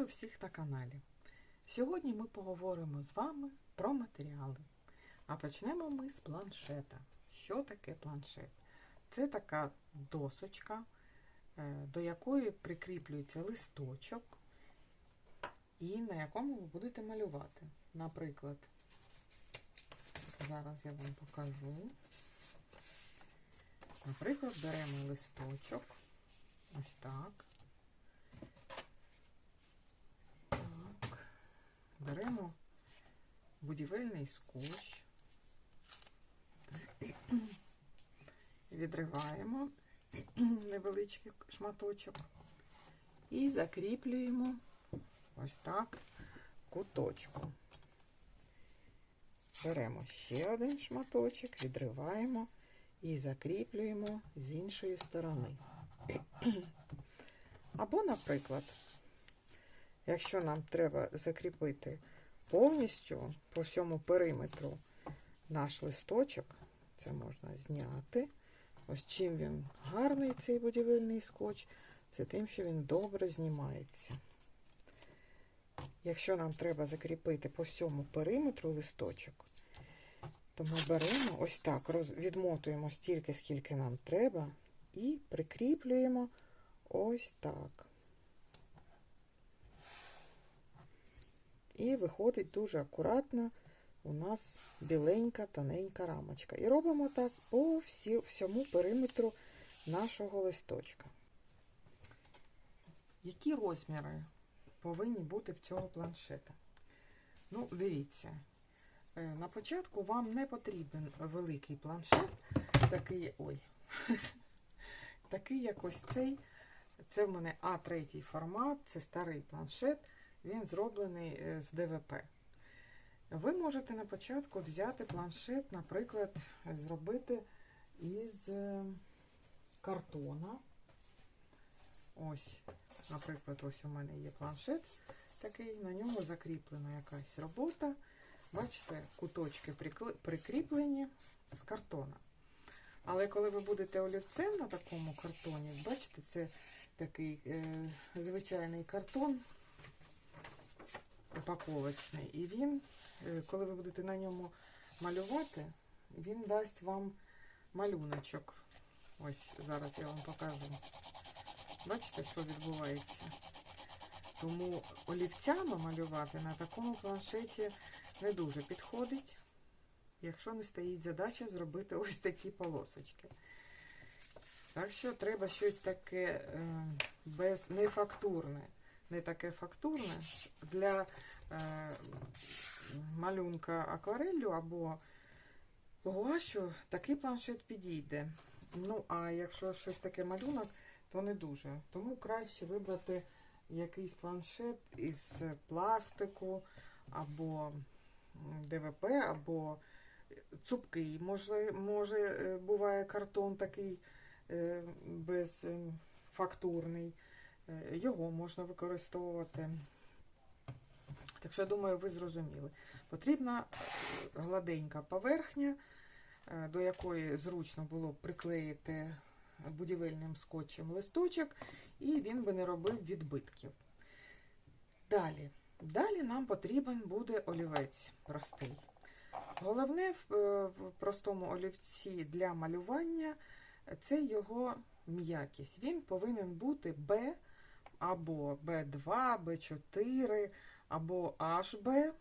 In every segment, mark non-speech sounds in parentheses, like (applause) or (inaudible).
Вітаю всіх на каналі. Сьогодні ми поговоримо з вами про матеріали. А почнемо ми з планшета. Що таке планшет? Це така досочка, е, до якої прикріплюється листочок, і на якому ви будете малювати. Наприклад, зараз я вам покажу. Наприклад, беремо листочок. Ось так. Так. Беремо будівельний скотч, відриваємо невеличкий шматочок і закріплюємо ось так куточку. Беремо ще один шматочок, відриваємо і закріплюємо з іншої сторони. Або, наприклад, якщо нам треба закріпити повністю по всьому периметру наш листочок, це можна зняти. Ось чим він гарний, цей будівельний скотч, це тим, що він добре знімається. Якщо нам треба закріпити по всьому периметру листочок, то ми беремо ось так, відмотуємо стільки, скільки нам треба, і прикріплюємо ось так. І виходить дуже акуратно у нас біленька, тоненька рамочка. І робимо так по всі, всьому периметру нашого листочка. Які розміри повинні бути в цього планшета? Ну, дивіться. Е, На початку вам не потрібен великий планшет, такий, ой, (laughs) такий як ось цей. Це в мене А3 формат, це старий планшет, він зроблений е, з ДВП. Ви можете на початку взяти планшет, наприклад, зробити із е, картона. Ось, наприклад, ось у мене є планшет такий, на ньому закріплена якась робота. Бачите, куточки прикріплені з картона. Але коли ви будете олівцем на такому картоні, бачите, це такий е, звичайний картон упаковочний. І він, е, коли ви будете на ньому малювати, він дасть вам малюночок. Ось зараз я вам покажу. Бачите, що відбувається? Тому олівцями малювати на такому планшеті не дуже підходить, якщо не стоїть задача зробити ось такі полосочки. Так що треба щось таке е, без нефактурне, не таке фактурне для е, малюнка аквареллю або гуашу такий планшет підійде. Ну, а якщо щось таке малюнок, то не дуже. Тому краще вибрати якийсь планшет із пластику або ДВП, або цупкий. Може, може буває картон такий безфактурний. Його можна використовувати. Так що, думаю, ви зрозуміли. Потрібна гладенька поверхня, до якої зручно було приклеїти будівельним скотчем листочок, і він би не робив відбитків. Далі. Далі нам потрібен буде олівець простий. Головне в простому олівці для малювання це його м'якість. Він повинен бути Б або Б2, Б4, або HB.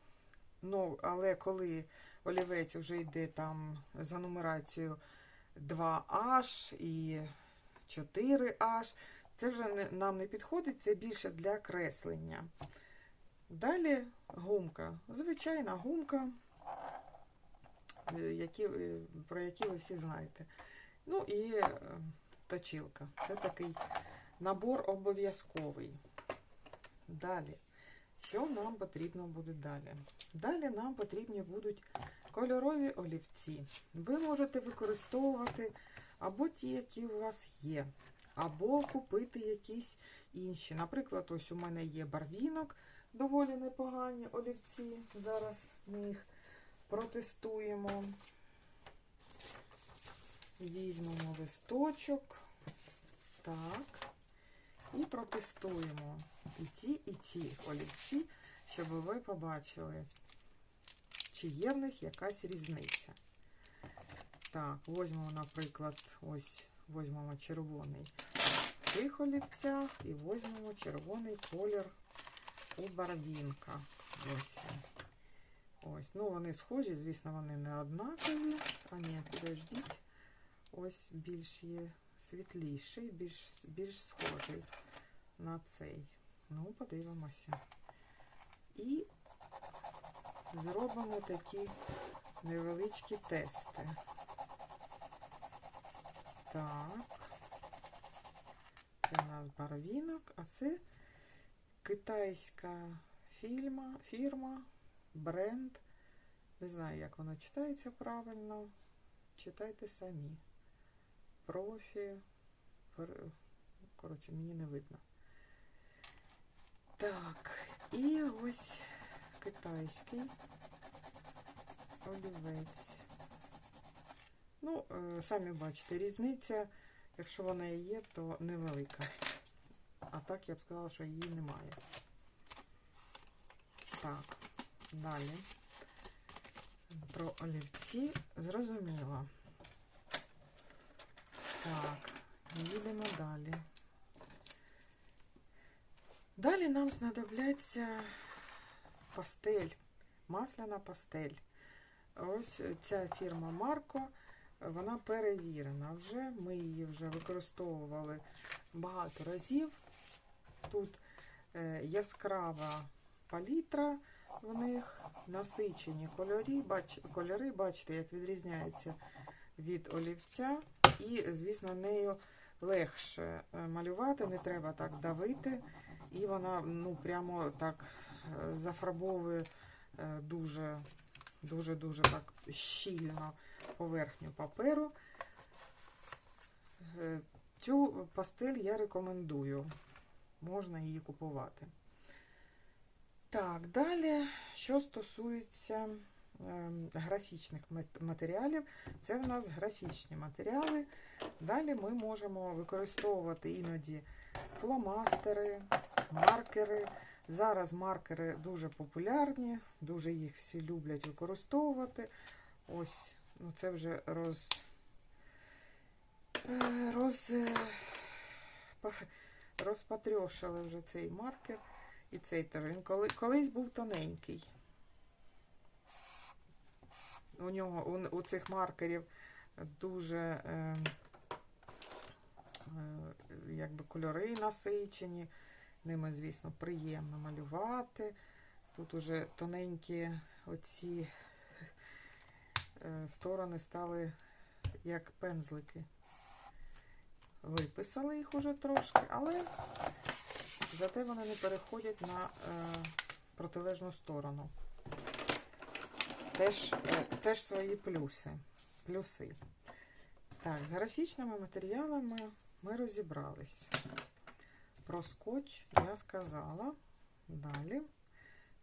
Ну, але коли олівець вже йде там за нумерацією 2H і 4H, це вже не, нам не підходить, це більше для креслення. Далі гумка. Звичайна гумка, які, про які ви всі знаєте. Ну і точилка. Це такий набор обов'язковий. Далі. Що нам потрібно буде далі? Далі нам потрібні будуть кольорові олівці. Ви можете використовувати або ті, які у вас є, або купити якісь інші. Наприклад, ось у мене є барвінок, доволі непогані олівці. Зараз ми їх протестуємо. Візьмемо листочок. Так. І протестуємо і ті, і ті олівці, щоб ви побачили, чи є в них якась різниця. Так, візьмемо, наприклад, ось візьмемо червоний в цих олівцях і візьмемо червоний колір у барвінка. Ось. Ось. Ну, вони схожі, звісно, вони не однакові. А ні, підождіть. Ось більш є світліший, більш, більш схожий на цей. Ну, подивимося. І зробимо такі невеличкі тести. Так. Це у нас барвінок, а це китайська фірма, фірма, бренд. Не знаю, як воно читається правильно. Читайте самі. Профі. Коротше, мені не видно. Так, і ось китайський олівець. Ну, е, самі бачите, різниця, якщо вона і є, то невелика. А так я б сказала, що її немає. Так, далі. Про олівці зрозуміло. Так, їдемо далі. Далі нам знадобляться пастель, масляна пастель. Ось ця фірма Марко, вона перевірена вже. Ми її вже використовували багато разів. Тут е, яскрава палітра в них, насичені кольорі, бач, кольори, бачите, як відрізняється від олівця. І, звісно, нею легше е, малювати, не треба так давити. І вона ну, прямо так е, зафарбовує е, дуже дуже-дуже так щільно поверхню паперу. Е, Цю пастель я рекомендую. Можна її купувати. Так, далі, що стосується графічних матеріалів, це в нас графічні матеріали. Далі ми можемо використовувати іноді фломастери, маркери. Зараз маркери дуже популярні, дуже їх всі люблять використовувати. Ось, ну це вже роз. е, роз е, розпатрьошили вже цей маркер і цей коли, колись був тоненький. У нього у, у цих маркерів дуже е, е, якби кольори насичені. Ними, звісно, приємно малювати. Тут уже тоненькі оці е, сторони стали як пензлики. Виписали їх уже трошки, але зате вони не переходять на е, протилежну сторону. Теж, е, теж свої плюси. плюси. Так, з графічними матеріалами ми розібрались. Про скотч я сказала. Далі.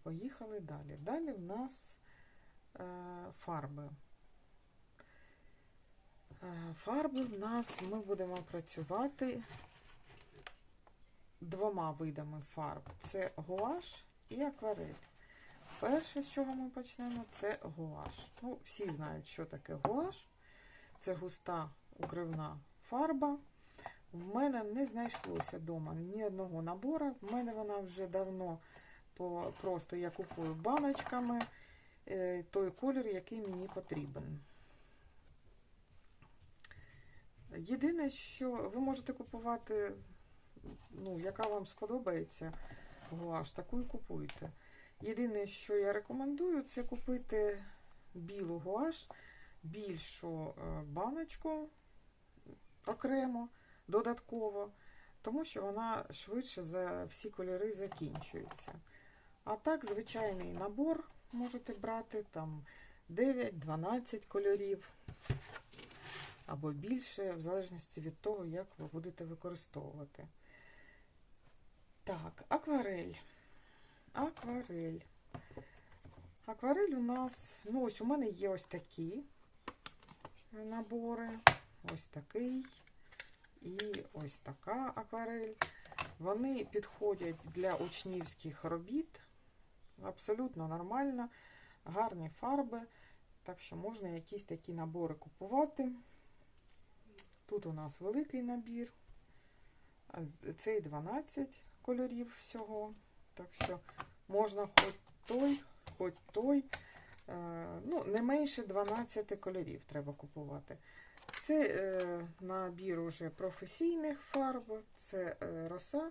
Поїхали далі. Далі в нас е, фарби. Е, фарби в нас ми будемо працювати двома видами фарб. Це гуаш і акварель. Перше, з чого ми почнемо, це гуаш. Ну, всі знають, що таке гуаш. Це густа укривна фарба. В мене не знайшлося вдома ні одного набору. В мене вона вже давно по, просто я купую баночками е, той колір, який мені потрібен. Єдине, що ви можете купувати, ну, яка вам сподобається гуаш, таку і купуйте. Єдине, що я рекомендую, це купити білу гуаш, більшу е, баночку окремо, додатково, тому що вона швидше за всі кольори закінчується. А так, звичайний набор можете брати там 9-12 кольорів або більше, в залежності від того, як ви будете використовувати. Так, акварель. Акварель. Акварель у нас, ну ось у мене є ось такі набори. Ось такий і ось така акварель. Вони підходять для учнівських робіт. Абсолютно нормально, гарні фарби. Так що можна якісь такі набори купувати. Тут у нас великий набір. Цей 12 кольорів всього. Так що можна хоч той, хоч той. Е, Ну, не менше 12 кольорів треба купувати. Це е, набір уже професійних фарб, це е, роса.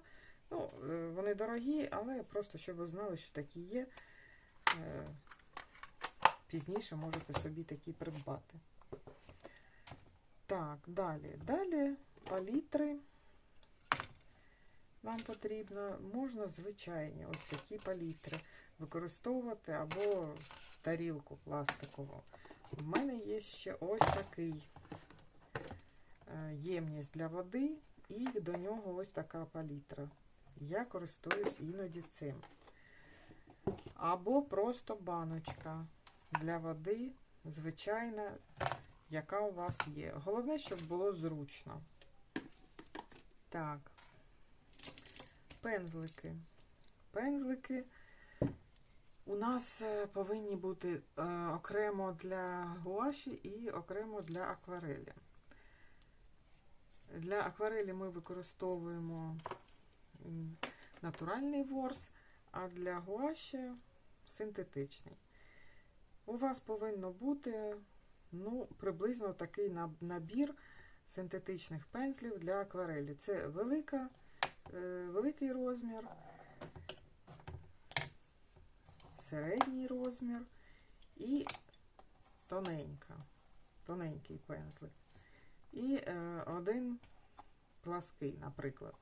Ну, вони дорогі, але просто щоб ви знали, що такі є. Пізніше можете собі такі придбати. Так, далі. Далі палітри нам потрібно. Можна звичайні ось такі палітри використовувати або тарілку пластикову. У мене є ще ось такий е, ємність для води, і до нього ось така палітра. Я користуюсь іноді цим. Або просто баночка для води, звичайна, яка у вас є. Головне, щоб було зручно. Так, пензлики. Пензлики у нас е, повинні бути е, окремо для гуаші і окремо для акварелі. Для акварелі ми використовуємо натуральний ворс, а для гуаші синтетичний. У вас повинно бути ну, приблизно такий набір синтетичних пензлів для акварелі. Це велика, великий розмір, середній розмір і тоненька, тоненький пензлик. І е, один плаский, наприклад.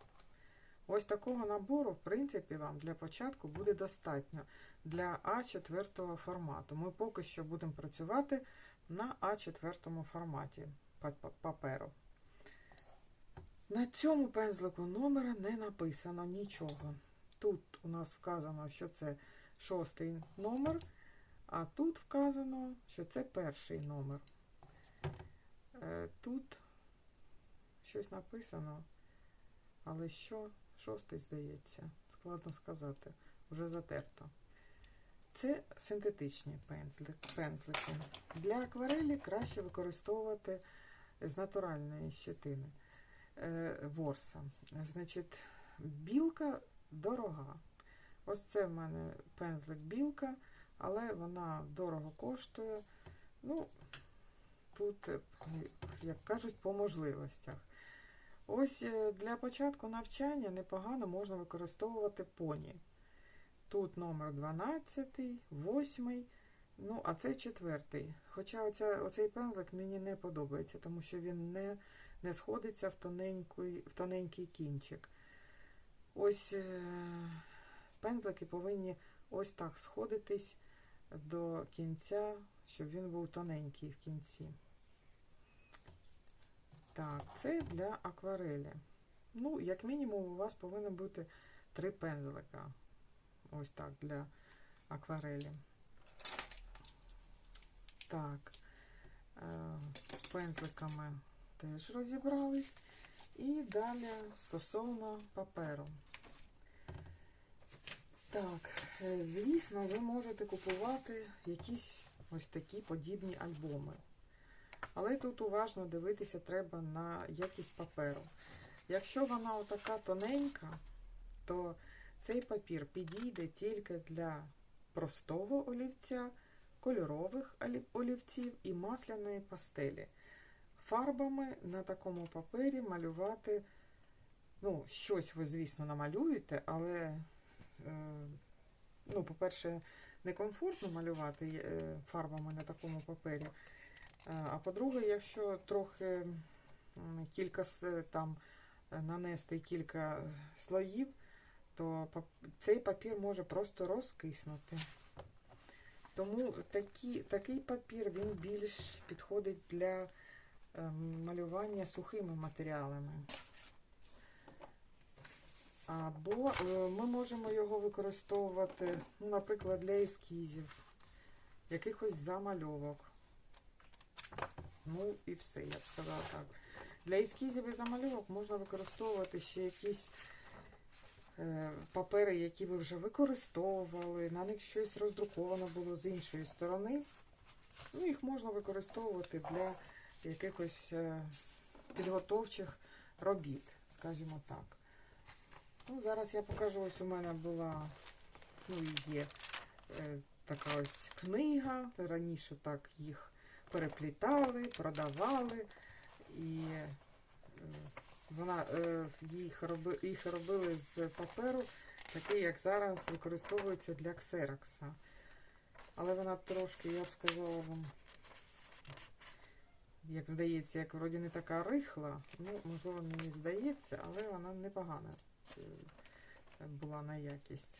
Ось такого набору, в принципі, вам для початку буде достатньо для А4 формату. Ми поки що будемо працювати на А4 форматі па- па- паперу. На цьому пензлику номера не написано нічого. Тут у нас вказано, що це шостий номер, а тут вказано, що це перший номер. Е, Тут щось написано, але що? Шостий, здається, складно сказати, вже затерто. Це синтетичні пензлики. Для акварелі краще використовувати з натуральної щетини ворса. Значить, білка дорога. Ось це в мене пензлик білка, але вона дорого коштує. Ну, тут, е, як кажуть, по можливостях. Ось е, для початку навчання непогано можна використовувати поні. Тут номер 12, 8, ну, а це четвертий. Хоча оця, оцей пензлик мені не подобається, тому що він не, не сходиться в тоненький, в тоненький кінчик. Ось е, пензлики повинні ось так сходитись до кінця, щоб він був тоненький в кінці. Так, це для акварелі. Ну, як мінімум, у вас повинно бути три пензлика. Ось так для акварелі. Так, е, пензликами теж розібрались. І далі стосовно паперу. Так, е, звісно, ви можете купувати якісь ось такі подібні альбоми. Але тут уважно дивитися треба на якість паперу. Якщо вона отака тоненька, то цей папір підійде тільки для простого олівця, кольорових олівців і масляної пастелі. Фарбами на такому папері малювати, ну, щось ви, звісно, намалюєте, але, е, ну, по-перше, некомфортно малювати е, фарбами на такому папері. Е, А по-друге, якщо трохи кілька там нанести кілька слоїв, то цей папір може просто розкиснути. Тому такі, такий папір він більш підходить для малювання сухими матеріалами. Або е, ми можемо його використовувати, ну, наприклад, для ескізів, якихось замальовок. Ну і все, я б сказала так. Для ескізів і замальовок можна використовувати ще якісь е, папери, які ви вже використовували, на них щось роздруковано було з іншої сторони. Ну, їх можна використовувати для якихось е, підготовчих робіт, скажімо так. Ну, зараз я покажу, ось у мене була, ну є е, така ось книга. Раніше так їх переплітали, продавали. І е, вона, е, їх, роби, їх робили з паперу, такий, як зараз використовується для ксерокса. Але вона трошки, я б сказала вам, як здається, як вроді не така рихла. Ну, можливо, мені здається, але вона непогана е, була на якість.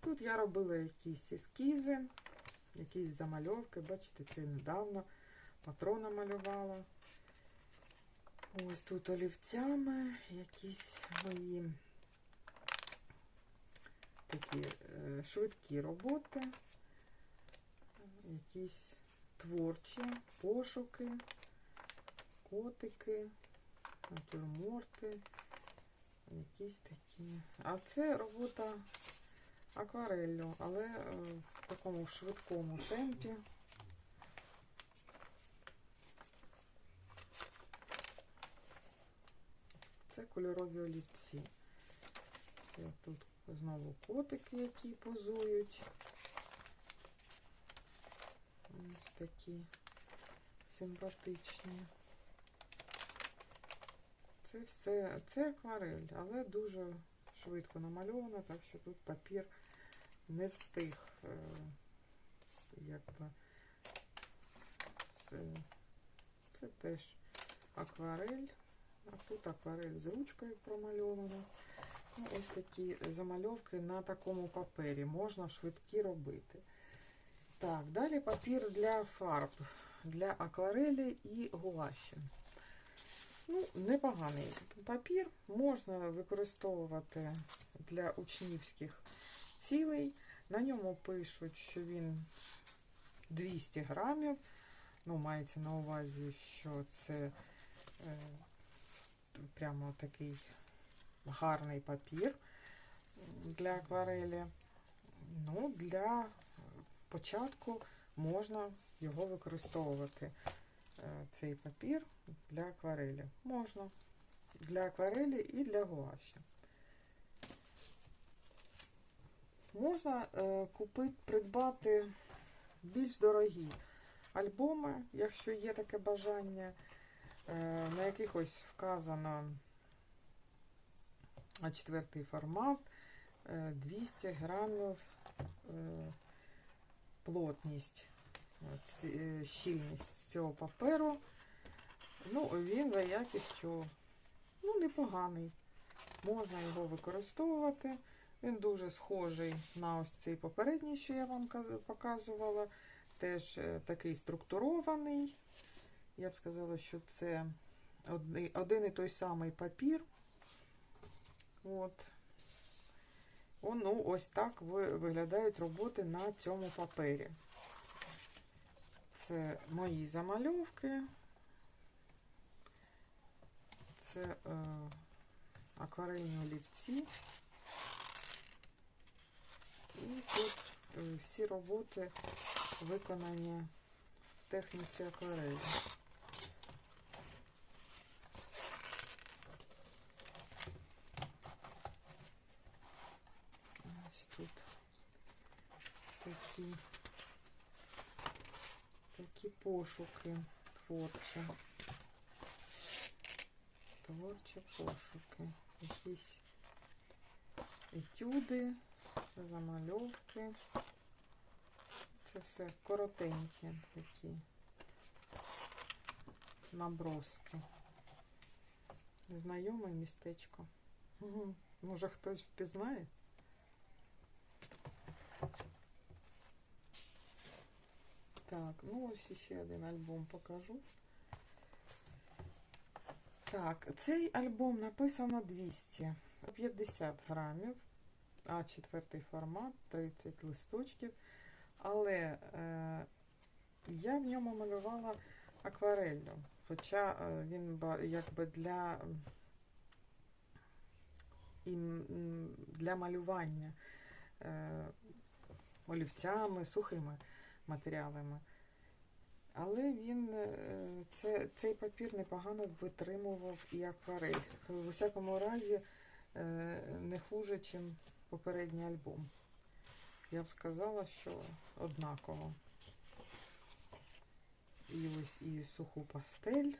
Тут я робила якісь ескізи, якісь замальовки. Бачите, це недавно патрона малювала. Ось тут олівцями якісь мої такі е, швидкі роботи, якісь творчі пошуки, котики, натюрморти, якісь такі. А це робота аквареллю, але е, в такому швидкому темпі. Це кольорові олівці. Це тут знову котики, які позують. Ось такі симпатичні. Це все, це акварель, але дуже швидко намальовано, так що тут папір не встиг. е, Якби це, це теж акварель. А тут акварель з ручкою промальована. Ну, ось такі замальовки на такому папері. Можна швидкі робити. Так, далі папір для фарб, для акварелі і гуаші. Ну, непоганий папір. Можна використовувати для учнівських цілей. На ньому пишуть, що він 200 грамів. Ну, мається на увазі, що це е, прямо такий гарний папір для акварелі. Ну, для початку можна його використовувати. е, Цей папір для акварелі. Можна для акварелі і для гуаші. Можна е, купити, придбати більш дорогі альбоми, якщо є таке бажання, е, на яких ось вказано четвертий формат, е, 200 грамів плотність, е, щільність цього паперу. Ну, він за якістю ну, непоганий. Можна його використовувати. Він дуже схожий на ось цей попередній, що я вам показувала. Теж е, такий структурований. Я б сказала, що це один і той самий папір. От. Ну, ось так ви- виглядають роботи на цьому папері. Це мої замальовки. Це е, акварельні олівці. І тут е, всі роботи виконані в техніці акварелі. Ось тут такі, такі пошуки творчі. Творчі пошуки. Якісь етюди, замальовки. Це все коротенькі такі наброски. Знайоме містечко. Може хтось впізнає? Так, ну ось ще один альбом покажу. Так, цей альбом написано 200, 50 грамів, а четвертий формат, 30 листочків. Але е, я в ньому малювала аквареллю. Хоча е, він якби для і для малювання е, олівцями, сухими матеріалами. Але він е, це, цей папір непогано витримував і акварель. В усякому разі, е, не хуже, ніж попередній альбом. Я б сказала, що однаково. І ось і суху пастель.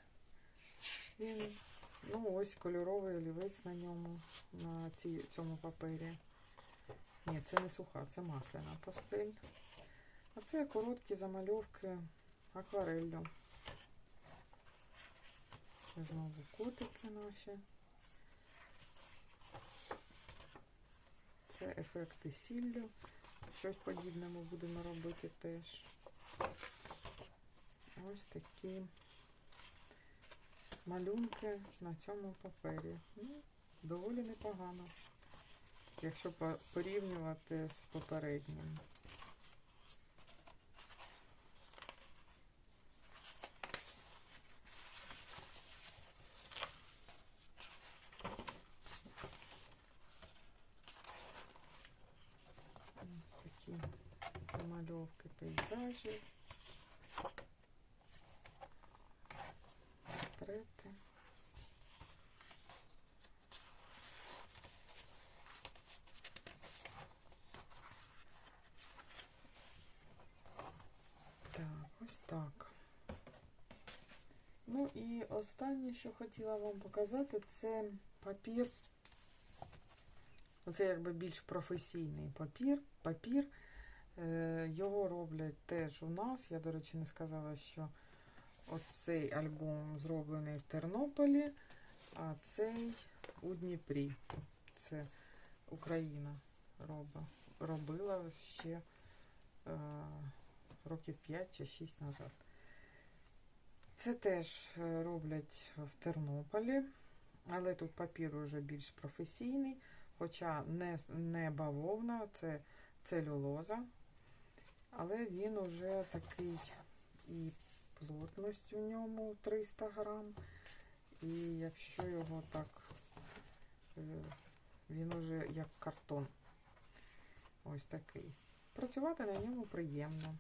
Він, ну ось кольоровий олівець на ньому, на ці, цьому папері. Ні, це не суха, це масляна пастель. А це короткі замальовки аквареллю. Це Знову котики наші. Це ефекти сіллю. Щось подібне ми будемо робити теж. Ось такі малюнки на цьому папері. Ну, доволі непогано, якщо порівнювати з попереднім. Ось такі мальовки пейзажів. Портрети. Так, ось так. Ну і останнє, що хотіла вам показати, це папір. Оце якби більш професійний папір. папір. Е, Його роблять теж у нас. Я, до речі, не сказала, що оцей альбом зроблений в Тернополі, а цей у Дніпрі. Це Україна робила ще е, років 5 чи 6 назад. Це теж е, роблять в Тернополі, але тут папір уже більш професійний, хоча не, не бавовна, це целюлоза, але він уже такий і плотність у ньому 300 грам. І якщо його так, е, він уже як картон. Ось такий. Працювати на ньому приємно.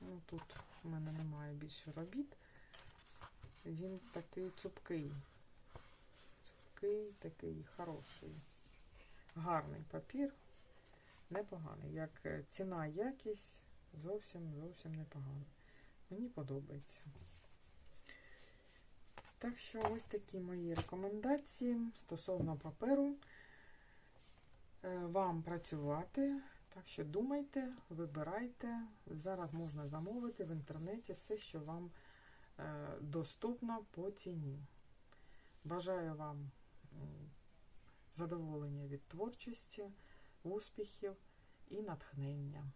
Ну, тут у мене немає більше робіт. Він такий цупкий. Цупкий, такий хороший. Гарний папір. Непоганий. Як е, ціна, якість зовсім зовсім непогана. Мені подобається. Так що ось такі мої рекомендації стосовно паперу. Е, Вам працювати. Так що думайте, вибирайте. Зараз можна замовити в інтернеті все, що вам е, доступно по ціні. Бажаю вам задоволення від творчості, успіхів і натхнення.